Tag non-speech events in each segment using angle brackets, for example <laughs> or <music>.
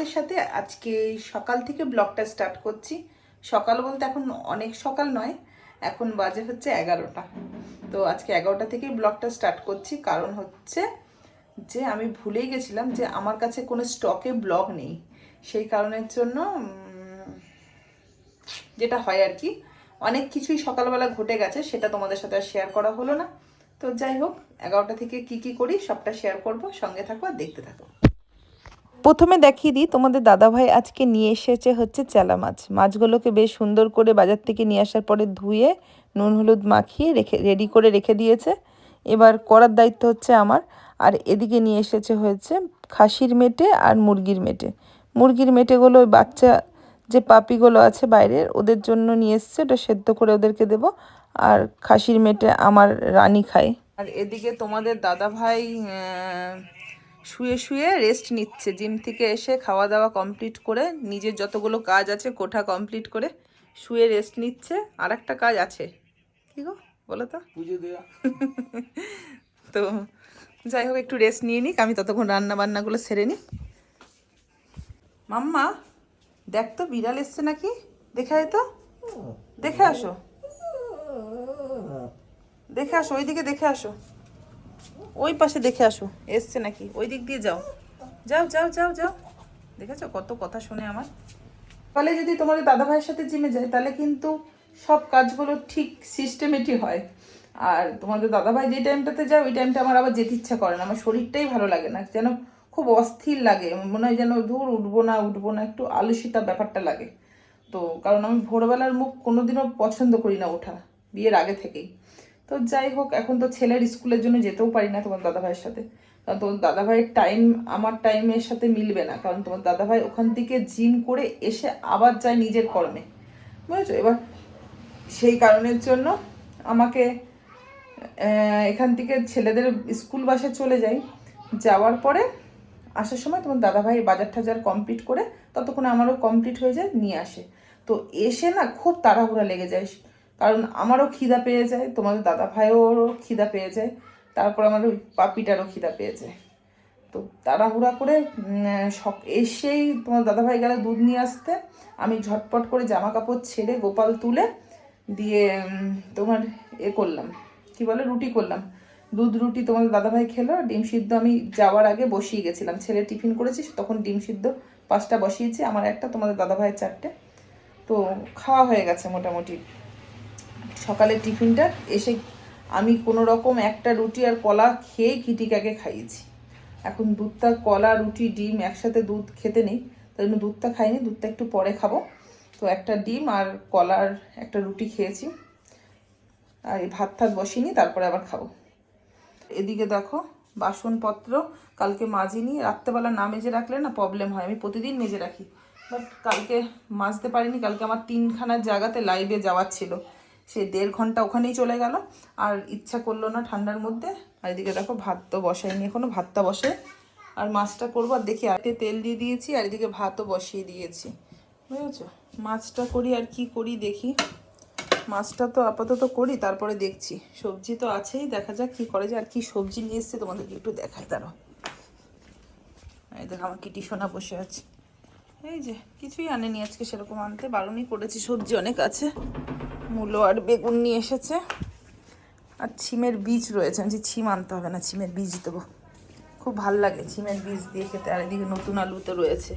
ব্লগের সাথে আজকে সকাল থেকে ব্লগটা স্টার্ট করছি। সকাল বলতে এখন অনেক সকাল নয়, এখন বাজে হচ্ছে এগারোটা। তো আজকে এগারোটা থেকে ব্লগটা স্টার্ট করছি। কারণ হচ্ছে যে আমি ভুলেই গেছিলাম যে আমার কাছে কোনো স্টকে ব্লগ নেই। সেই কারণের জন্য যেটা হয় আর কি, অনেক কিছুই সকালবেলা ঘটে গেছে, সেটা তোমাদের সাথে আর শেয়ার করা হলো না। তো যাই হোক, এগারোটা থেকে কি কি করি সবটা শেয়ার করব, সঙ্গে থাকো আর দেখতে থাকো। প্রথমে দেখিয়ে দিই, তোমাদের দাদাভাই আজকে নিয়ে এসেছে হচ্ছে চেলা মাছ। মাছগুলোকে বেশ সুন্দর করে বাজার থেকে নিয়ে আসার পরে ধুয়ে, নুন হলুদ মাখিয়ে রেখে রেডি করে রেখে দিয়েছে। এবার করার দায়িত্ব হচ্ছে আমার। আর এদিকে নিয়ে এসেছে হয়েছে খাসির মেটে আর মুরগির মেটে। মুরগির মেটেগুলো ওই বাচ্চা যে পাপিগুলো আছে বাইরের, ওদের জন্য নিয়ে এসছে, ওটা সেদ্ধ করে ওদেরকে দেব। আর খাসির মেটে আমার রানী খায়। আর এদিকে তোমাদের দাদা ভাই শুয়ে শুয়ে রেস্ট নিচ্ছে। জিম থেকে এসে খাওয়া দাওয়া কমপ্লিট করে নিজের যতগুলো কাজ আছে কোঠা কমপ্লিট করে শুয়ে রেস্ট নিচ্ছে। আর একটা কাজ আছে। কি গো? বলো তো। <laughs> তো যাই হোক একটু রেস্ট নিয়ে নিক। আমি ততক্ষণ রান্না বান্নাগুলো সেরে নিই। মাম্মা দেখ তো বিড়াল এসছে নাকি? দেখে আয় তো। দেখে আসো। দেখে আসো ওইদিকে দেখে আসো। ওই পাশে দেখে আসো। এসছে নাকি? ওই দিক দিয়ে যাও। যাও যাও যাও যাও। দেখেছ? কত কথা শুনে আমার। ফলে যদি তোমাদের দাদা ভাইয়ের সাথে জিমে যায়, তাহলে কিন্তু সব কাজগুলো ঠিক সিস্টেমেটিক হয়। আর তোমাদের দাদা ভাই যে টাইমটাতে যায়, ওই টাইমটা আমার আবার যেতে ইচ্ছা করে না। আমার শরীরটাই ভালো লাগে না। যেন খুব অস্থির লাগে। মনে হয় যেন ধূর উঠবো না উঠবো না, একটু আলসিতা ব্যাপারটা লাগে। তো কারণ আমি ভোরবেলার মুখ কোনোদিনও পছন্দ করি না ওঠা, বিয়ের আগে থেকেই। তো যাই হোক, এখন তো ছেলের স্কুলের জন্য যেতেও পারি না তোমার দাদা ভাইয়ের সাথে। কারণ তোমার দাদা ভাইয়ের টাইম আমার টাইমের সাথে মিলবে না। কারণ তোমার দাদা ভাই ওখান থেকে জিম করে এসে আবার যায় নিজের কর্মে। বুঝেছ? এবার সেই কারণের জন্য আমাকে এখান থেকে ছেলেদের স্কুল বাসে চলে যাই। যাওয়ার পরে আসার সময় তোমার দাদাভাই বাজার টাজার কমপ্লিট করে ততক্ষণে আমারও কমপ্লিট হয়ে যায়, নিয়ে আসে। তো এসে না খুব তাড়াহুড়া লেগে যায়। কারণ আমারও খিদা পেয়ে যায়, তোমাদের দাদা ভাইয়েরও খিদা পেয়ে যায়, তারপর আমার ওই পাপিটারও খিদা পেয়ে যায়। তো তাড়াহুড়া করে সক- এসেই তোমার দাদাভাই গেলে দুধ নিয়ে আসতে। আমি ঝটপট করে জামা কাপড় ছেড়ে গোপাল তুলে দিয়ে তোমার এ করলাম। কি বলে? রুটি করলাম। দুধ রুটি তোমার দাদাভাই খেলো, ডিম সিদ্ধ আমি যাওয়ার আগে বসিয়ে গেছিলাম। ছেলে টিফিন করেছি, তখন ডিম সিদ্ধ পাঁচটা বসিয়েছি, আমার একটা, তোমাদের দাদাভাইয়ের চারটে। তো খাওয়া হয়ে গেছে মোটামুটি। সকালের টিফিনটা এসে আমি কোনো রকম একটা রুটি আর কলা খেয়ে কিটিকাকে খাইয়েছি। এখন দুধটা, কলা, রুটি, ডিম একসাথে দুধ খেতে নেই, তাই জন্য দুধটা খাইনি, দুধটা একটু পরে খাব। তো একটা ডিম আর কলার একটা রুটি খেয়েছি। আর এই ভাত টাত বসিনি তারপরে আবার খাব। এদিকে দেখো, বাসনপত্র কালকে মাজিনি, রাত্রেবেলা না মেজে রাখলে না প্রবলেম হয়। আমি প্রতিদিন মেজে রাখি। বাট কালকে মাজতে পারিনি, কালকে আমার তিনখানার জায়গাতে লাইভে যাওয়ার ছিল। সে দেড় ঘণ্টা ওখানেই চলে গেল। আর ইচ্ছা করল না ঠান্ডার মধ্যে। আর এদিকে দেখো ভাত তো বসাইনি এখনও, ভাতটা বসে। আর মাছটা করব, আর দেখি আগে তেল দিয়ে দিয়েছি, আর এদিকে ভাতও বসিয়ে দিয়েছি। বুঝেছ? মাছটা করি আর কি করি দেখি। মাছটা তো আপাতত করি, তারপরে দেখছি। সবজি তো আছেই, দেখা যাক কি করে যায়। আর কি সবজি নিয়ে এসছে তোমাদেরকে একটু দেখাই। দাঁড়ো এই দেখো আমার কিটি সোনা বসে আছে। এই যে, কিছুই আনেনি আজকে সেরকম আনতে বারণই করেছি, সবজি অনেক আছে। মূলো আর বেগুন নিয়ে এসেছে। আর ছিমের বীজ রয়েছে আমি ছিম আনতে হবে না, ছিমের বীজ দেবো। খুব ভালো লাগে ছিমের বীজ দিয়ে খেতে, আর এদিকে নতুন আলু তো রয়েছে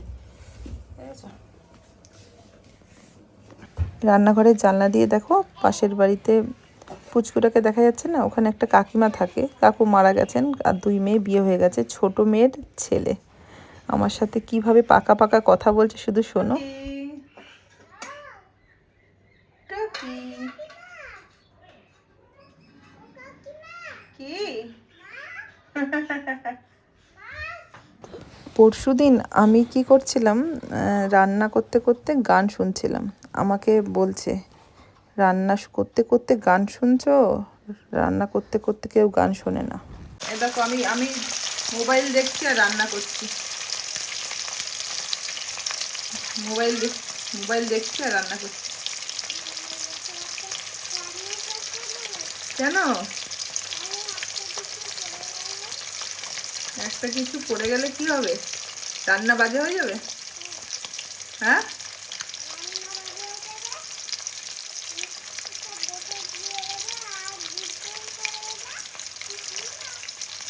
রান্নাঘরের জানলা দিয়ে দেখো, পাশের বাড়িতে পুচকুটাকে দেখা যাচ্ছে না, ওখানে একটা কাকিমা থাকে। কাকু মারা গেছেন, আর দুই মেয়ে বিয়ে হয়ে গেছে, ছোট মেয়ের ছেলে। আমার সাথে কীভাবে পাকা পাকা কথা বলছে শুধু শোনো। কি পরশুদিন আমি কি করছিলাম রান্না করতে করতে গান শুনছিলাম। আমাকে বলছে, রান্না করতে করতে গান শুনছো? রান্না করতে করতে কেউ গান শোনে না। দেখো, আমি আমি মোবাইল দেখছি আর রান্না করছি। মোবাইল দেখ মোবাইল দেখছি আর রান্না করছি। কেন? একটা কিছু পড়ে গেলে কি হবে? রান্না বাজে হয়ে যাবে? হ্যাঁ?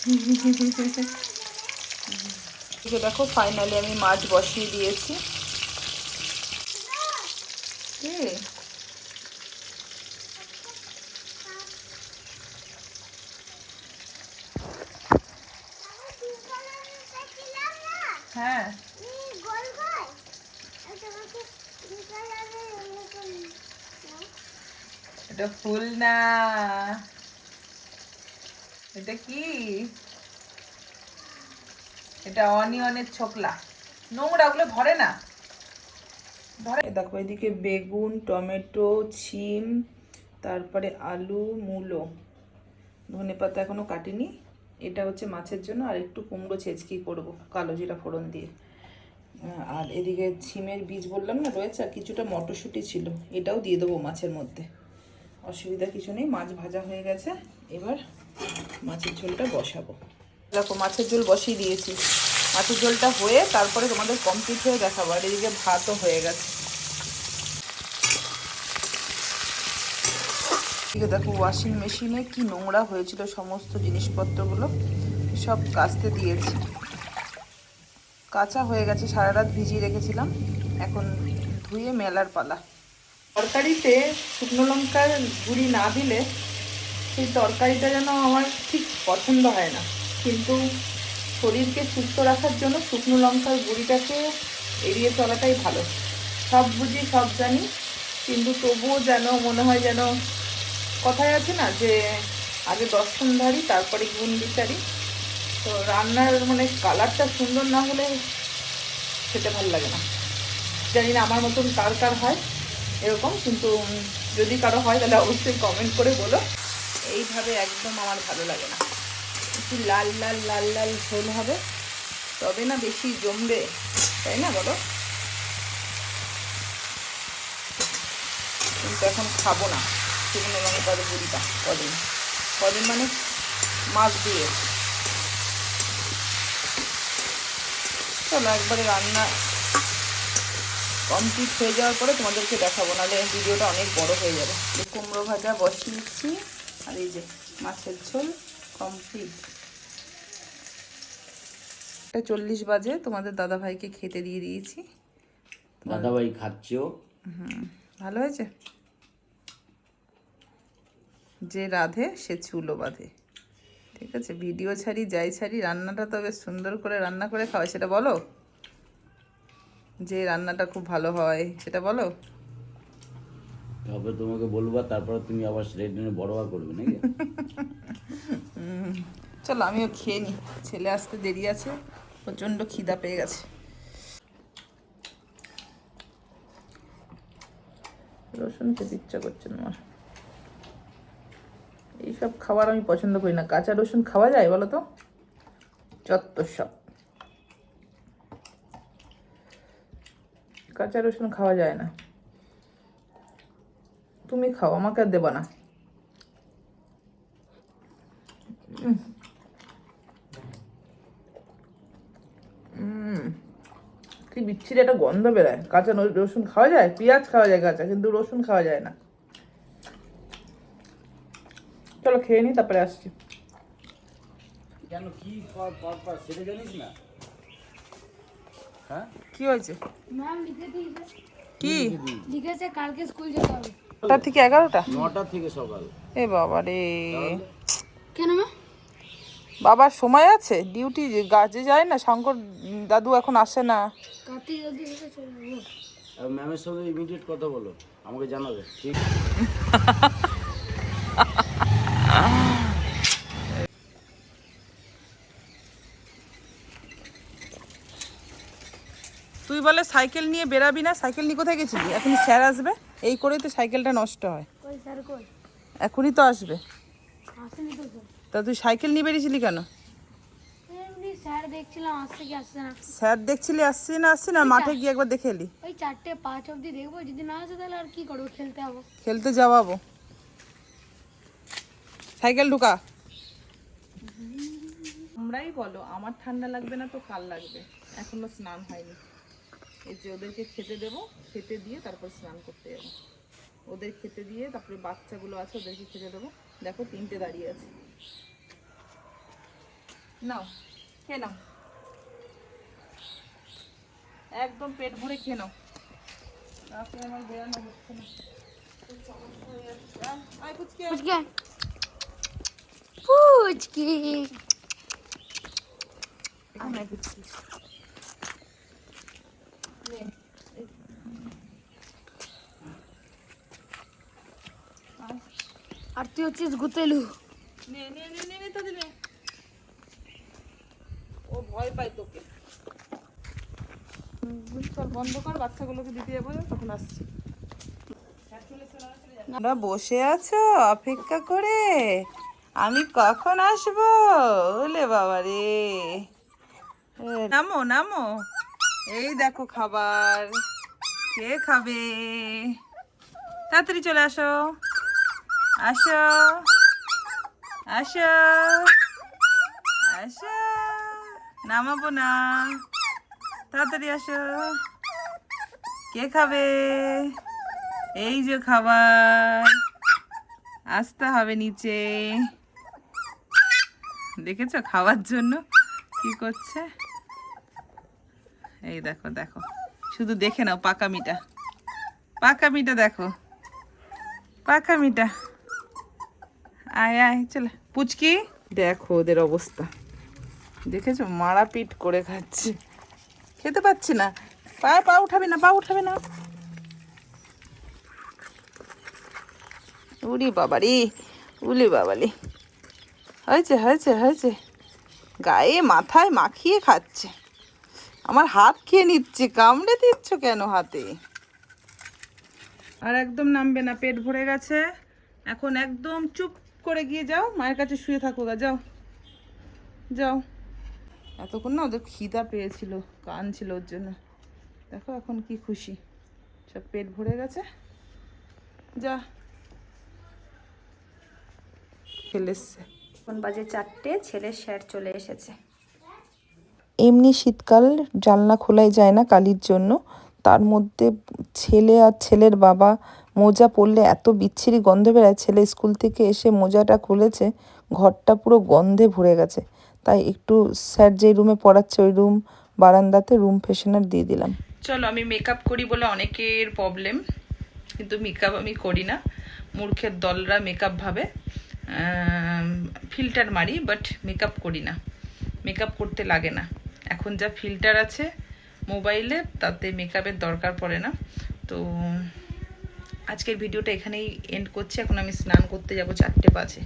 <laughs> দেখো ফাইনালি আমি মাছ বসিয়ে দিয়েছি। কি? হ্যাঁ। এটা এটা কি? এটা অনিয়নের ছোকলা। নোংরা ওগুলো ধরে না। দেখো এদিকে বেগুন, টমেটো, ছিম, তারপরে আলু, মূলো। ধনে পাতা এখনও কাটিনি। এটা হচ্ছে মাছের জন্য, আর একটু কুমড়ো ছেচকি করব, কালো জিরা ফোড়ন দিয়ে। আর এদিকে ছিমের বীজ বললাম না, রয়েছে, আর কিছুটা মটরশুঁটি ছিল। এটাও দিয়ে দেবো মাছের মধ্যে। অসুবিধা কিছু নেই, মাছ ভাজা হয়ে গেছে। এবার মাছের ঝোলটা বসাবো। দেখো, মাছের ঝোল বসিয়ে দিয়েছি। মাছের ঝোলটা হয়ে তারপরে তোমাদের কমপ্লিট হয়ে দেখাবো। আর এদিকে ভাতও হয়ে গেছে। দেখো ওয়াশিং মেশিনে কি নোংরা হয়েছিল সমস্ত জিনিসপত্রগুলো, সব কাচতে দিয়েছি। কাঁচা হয়ে গেছে সারা রাত ভিজিয়ে রেখেছিলাম। এখন ধুয়ে মেলার পালা। তরকারিতে শুকনো লঙ্কার গুঁড়ি না দিলে সেই তরকারিটা যেন আমার ঠিক পছন্দ হয় না। কিন্তু শরীরকে সুস্থ রাখার জন্য শুকনো লঙ্কার গুঁড়িটাকে এড়িয়ে চলাটাই ভালো। সব বুঝি, সব জানি, কিন্তু তবুও যেন মনে হয় যেন কথায় আছে না যে, আগে দর্শনধারী তারপরে গুণ বিচারি। তো রান্নার মানে কালারটা সুন্দর না হলে খেতে ভালো লাগে না। জানি না আমার মতন কার কার হয় এরকম, কিন্তু যদি কারও হয় তাহলে অবশ্যই কমেন্ট করে বলো। এইভাবে একদম আমার ভালো লাগে না। একটু লাল লাল লাল লাল ঝোল হবে। তবে না বেশি জমবে, তাই না বলো? কিন্তু এখন খাব না, শুকনো লঙ্কার গুঁড়িটা কদিন। কদিন মানে মাছ দিয়ে চলো একবারে রান্না কমপ্লিট হয়ে যাওয়ার পরে তোমাদেরকে দেখাবো, নাহলে ভিডিওটা অনেক বড় হয়ে যাবে। কুমড়ো ভাজা বসিয়েছি, আর এই যে মাছের ঝোল। কমপ্লিট এটা চল্লিশ বাজে তোমাদের দাদা ভাইকে খেতে দিয়ে দিয়েছি। দাদাভাই খাচ্ছেও ভালো হয়েছে? যে রাধে সে চুলো বাঁধে। ঠিক আছে ভিডিও ছাড়ি যাই ছাড়ি রান্নাটা তো বেশ সুন্দর করে রান্না করে খাওয়াই সেটা বলো? যে রান্নাটা খুব ভালো হয় সেটা বলো? তবে তোমাকে বলব, তারপরে তুমি আবার সেটা নিয়ে বড়োয়া করবে, নাকি? চলো, আমিও খেয়ে নিই ছেলে আসতে দেরি আছে, প্রচণ্ড খিদা পেয়ে গেছে। রসুন খেতে ইচ্ছা করছে না আমার। এইসব খাবার আমি পছন্দ করি না। কাঁচা রসুন খাওয়া যায় বলো তো? চত্বর সব। কাঁচা রসুন খাওয়া যায় না। তুমি খাও আমাকে আর দেবা না। কি বিচ্ছিরি একটা গন্ধ বেরোয়। কাঁচা রসুন খাওয়া যায়? পেঁয়াজ খাওয়া যায় কাঁচা কিন্তু রসুন খাওয়া যায় না। চলো খেয়ে নি তারপরে আসছি। কেন কি সেটা জানিস না? হ্যাঁ? কি হয়েছে? কি? লিখেছে কালকে স্কুল যেতে হবে। নটা থেকে এগারোটা? নটা থেকে সকাল। এ বাবা রে। কেন বাবার সময় আছে? ডিউটি গাছে যায় না? শঙ্কর দাদু এখন আসে না। ম্যামের সঙ্গে ইমিডিয়েট কথা বলো। আমাকে জানাবে ঠিক? তুই বলে সাইকেল নিয়ে বেরাবি না? সাইকেল নিয়ে কোথায় গেছিলি? এখন স্যার আসবে? এই করেই তো সাইকেলটা নষ্ট হয়। স্যার এখনই তো আসবে। আসেনি তা তুই সাইকেল নিয়ে বেরিয়েছিলি কেন? এমনি স্যার দেখছিলাম আসছে কি আসছে না। স্যার দেখছিলি আসছি না আসছি না মাঠে গিয়ে একবার দেখে এলি। ওই চারটে পাঁচ অবধি দেখব যদি না আসে তাহলে আর কি করব খেলতে হব খেলতে যাওয়াবো। সাইকেল ঢুকা। তোমরাই বলো আমার ঠান্ডা লাগবে না তো কাল লাগবে। এখনও স্নান হয়নি। এই যে ওদেরকে খেতে দেবো খেতে দিয়ে তারপর স্নান করতে যাব। ওদের খেতে দিয়ে তারপরে বাচ্চাগুলো আছে ওদেরকে খেতে দেবো। দেখো তিনটে দাঁড়িয়ে আছে। নাও খেয়ে নাও। একদম পেট ভরে খেয়ে নাও। তারপরে আমার বেরানো হচ্ছে না। আয়, আয় পুচকে। পুচকে। পুচকে। পুচকে। আর তুই হচ্ছিস গুতেলু। নে নে নে নে নে তাতে নে। ও ভয় পায় তোকে। চল বন্ধ কর বাচ্চাগুলোকে দিতে যাব তখন আসছি। তোমরা বসে আছো অপেক্ষা করে। আমি কখন আসব? ওলে বাবা রে নামো নামো। এই দেখো খাবার। কে খাবে? তাড়াতাড়ি চলে আসো। আসো। আসো। আসো। নামাবো না। তাড়াতাড়ি আসো। কে খাবে? এই যে খাবার। আসতে হবে নিচে। দেখেছ? খাওয়ার জন্য কি করছে? এই দেখো দেখো। শুধু দেখে নাও পাকামিটা। পাকামিটা দেখো। পাকামিটা। আয় আয়, চলে। পুচকি? দেখো ওদের অবস্থা। দেখেছ? মারা পিট করে খাচ্ছে। খেতে পাচ্ছি না। পা পা উঠাবে না, পা উঠাবে না। উড়ি বাবারি, উলি বাবালি। হয়েছে হয়েছে হয়েছে। গায়ে মাথায় মাখিয়ে খাচ্ছে। আমার হাত খেয়ে নিচ্ছে কামড়ে দিচ্ছ কেন হাতে? আর একদম নামবে না পেট ভরে গেছে। এখন একদম চুপ করে গিয়ে যাও মায়ের কাছে শুয়ে থাকো গা যাও। যাও। এতক্ষণ না ওদের খিদা পেয়েছিল কান ছিল ওর জন্য। দেখো এখন কি খুশি। সব পেট ভরে গেছে। যা। খেলে এসছে। এখন বাজে চারটে ছেলের স্যার চলে এসেছে। এমনি শীতকাল জানলা খোলাই যায় না কালির জন্য। তার মধ্যে ছেলে আর ছেলের বাবা মোজা পরলে এত বিচ্ছিরি গন্ধ বেরোয়, ছেলে স্কুল থেকে এসে মোজাটা খুলেছে, ঘরটা পুরো গন্ধে ভরে গেছে। তাই একটু স্যার যে রুমে পড়াচ্ছে ওই রুম বারান্দাতে রুম ফ্রেশনার দিয়ে দিলাম। চলো আমি মেকআপ করি বলে অনেকের প্রবলেম কিন্তু মেকআপ আমি করি না। মূর্খের দলরা মেকআপ ভাবে ফিল্টার মারি বাট মেকআপ করি না। মেকআপ করতে লাগে না। এখন যা ফিল্টার আছে মোবাইলে তাতে মেকআপের দরকার পড়ে না। তো, আজকের ভিডিওটা এখানেই এন্ড করছি। এখন আমি স্নান করতে যাব চারটে পাঁচে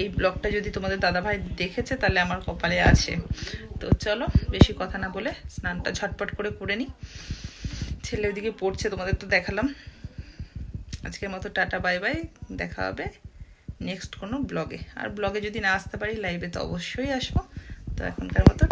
এই ব্লগটা যদি তোমাদের দাদাভাই দেখেছে, তাহলে আমার কপালে আছে। তো চলো, বেশি কথা না বলে স্নানটা ঝটপট করে করে নিই ছেলে ওদিকে পড়ছে, তোমাদের তো দেখালাম। আজকের মতো টাটা বাই বাই দেখা হবে নেক্সট কোনো ব্লগে আর ব্লগে যদি না আসতে পারি লাইভে তো অবশ্যই আসব। তো এখনকার মতো।